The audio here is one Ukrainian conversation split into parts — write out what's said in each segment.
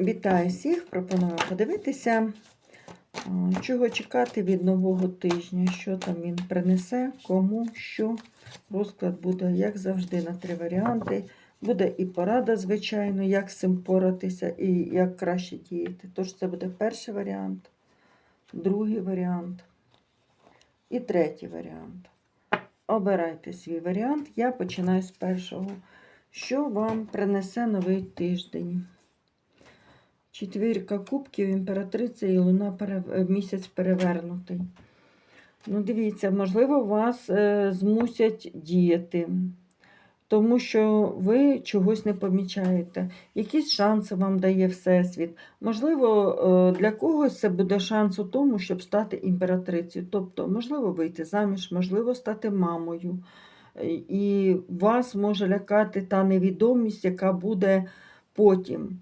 Вітаю всіх! Пропоную подивитися, чого чекати від нового тижня, що там він принесе, кому, що. Розклад буде, як завжди, на три варіанти. Буде і порада, звичайно, як з цим поратися і як краще діяти. Тож це буде перший варіант, другий варіант і третій варіант. Обирайте свій варіант. Я починаю з першого. Що вам принесе новий тиждень? Четвірка кубків, імператриця і луна перев... місяць перевернутий. Ну, дивіться, можливо, вас е, змусять діяти, тому що ви чогось не помічаєте. Якісь шанси вам дає Всесвіт. Можливо, е, для когось це буде шанс у тому, щоб стати імператрицею. Тобто, можливо, вийти заміж, можливо, стати мамою. Е, І вас може лякати та невідомість, яка буде потім.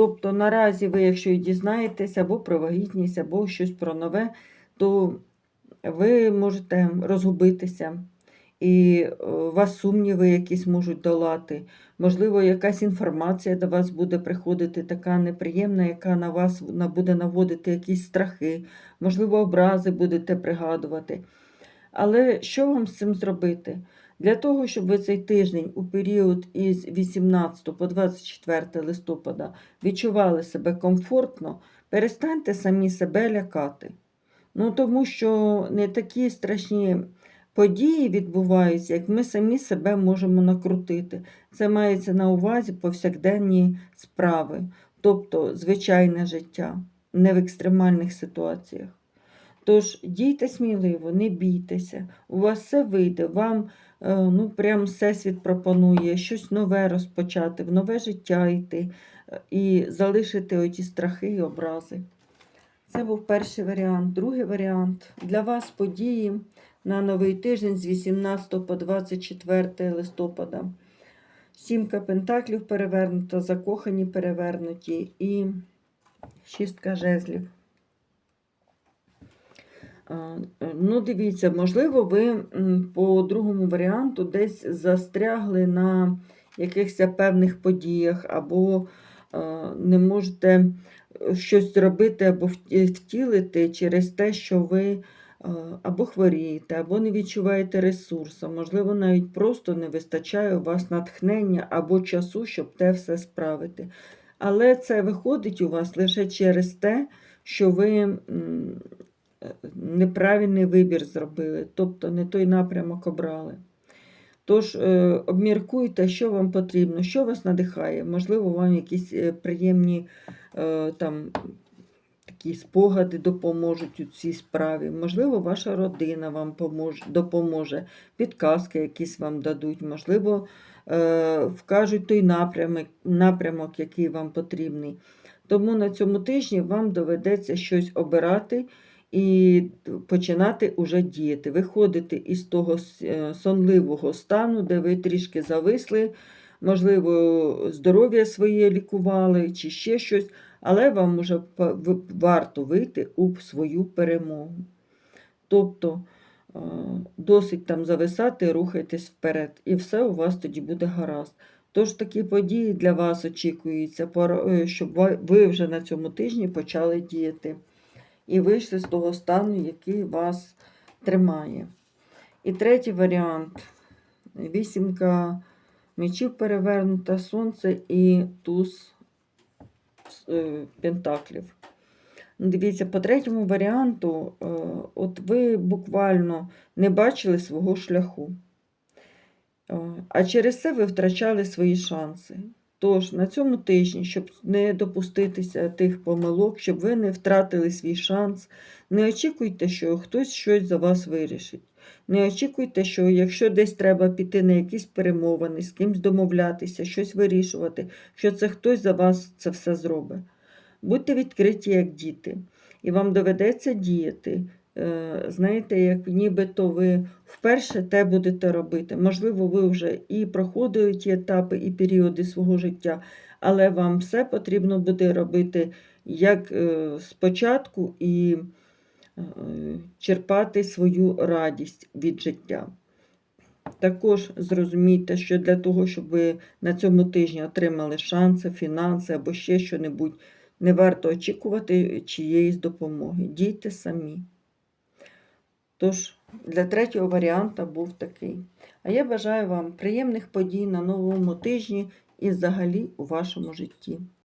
Тобто, наразі ви, якщо і дізнаєтесь або про вагітність, або щось про нове, то ви можете розгубитися, і е, вас сумніви якісь можуть долати. Можливо, якась інформація до вас буде приходити така неприємна, яка на вас буде наводити якісь страхи, можливо, образи будете пригадувати. Але що вам з цим зробити? Для того, щоб ви цей тиждень у період із 18 по 24 листопада відчували себе комфортно, перестаньте самі себе лякати. Ну, тому що не такі страшні події відбуваються, як ми самі себе можемо накрутити. Це мається на увазі повсякденні справи, тобто звичайне життя, не в екстремальних ситуаціях. Тож дійте сміливо, не бійтеся, у вас все вийде, вам ну, прям всесвіт пропонує щось нове розпочати, в нове життя йти е, і залишити оті страхи і образи. Це був перший варіант. Другий варіант. Для вас події на новий тиждень з 18 по 24 листопада. Сімка пентаклів перевернута, закохані перевернуті і шістка жезлів. Е, Ну, дивіться, можливо, ви по другому варіанту десь застрягли на якихось певних подіях, або е, не можете щось зробити або втілити через те, що ви е, або хворієте, або не відчуваєте ресурсу. Можливо, навіть просто не вистачає у вас натхнення або часу, щоб те все справити. Але це виходить у вас лише через те, що ви е, неправильний вибір зробили, тобто не той напрямок обрали. Тож е, обміркуйте, що вам потрібно, що вас надихає. Можливо, вам якісь е, приємні е, там, такі спогади допоможуть у цій справі. Можливо, ваша родина вам допоможе, підказки якісь вам дадуть, можливо, вкажуть той напрямок, напрямок, який вам потрібний. Тому на цьому тижні вам доведеться щось обирати і починати уже діяти, виходити із того е, сонливого стану, де ви трішки зависли, можливо, здоров'я своє лікували чи ще щось, але вам уже варто вийти у свою перемогу. Тобто е, досить там зависати, рухайтесь вперед, і все у вас тоді буде гаразд. Тож такі події для вас очікуються, е, щоб ви- ви вже на цьому тижні почали діяти і вийшли з того стану, який вас тримає. І третій варіант вісімка мечів перевернута, сонце і туз е, пентаклів. Дивіться, по третьому варіанту, е, от ви буквально не бачили свого шляху. Е, А через це ви втрачали свої шанси. Тож на цьому тижні, щоб не допуститися тих помилок, щоб ви не втратили свій шанс, не очікуйте, що хтось щось за вас вирішить. Не очікуйте, що якщо десь треба піти на якісь перемовини, з кимсь домовлятися, щось вирішувати, що це хтось за вас це все зробить. Будьте відкриті, як діти, і вам доведеться діяти. Е, Знаєте, як нібито ви вперше те будете робити. Можливо, ви вже і проходили ті етапи і періоди свого життя, але вам все потрібно буде робити як е, спочатку і е, черпати свою радість від життя. Також зрозумійте, що для того, щоб ви на цьому тижні отримали шанси, фінанси або ще що-небудь, не варто очікувати чиєїсь допомоги. Дійте самі. Тож, для третього варіанта був такий. А я бажаю вам приємних подій на новому тижні і взагалі у вашому житті.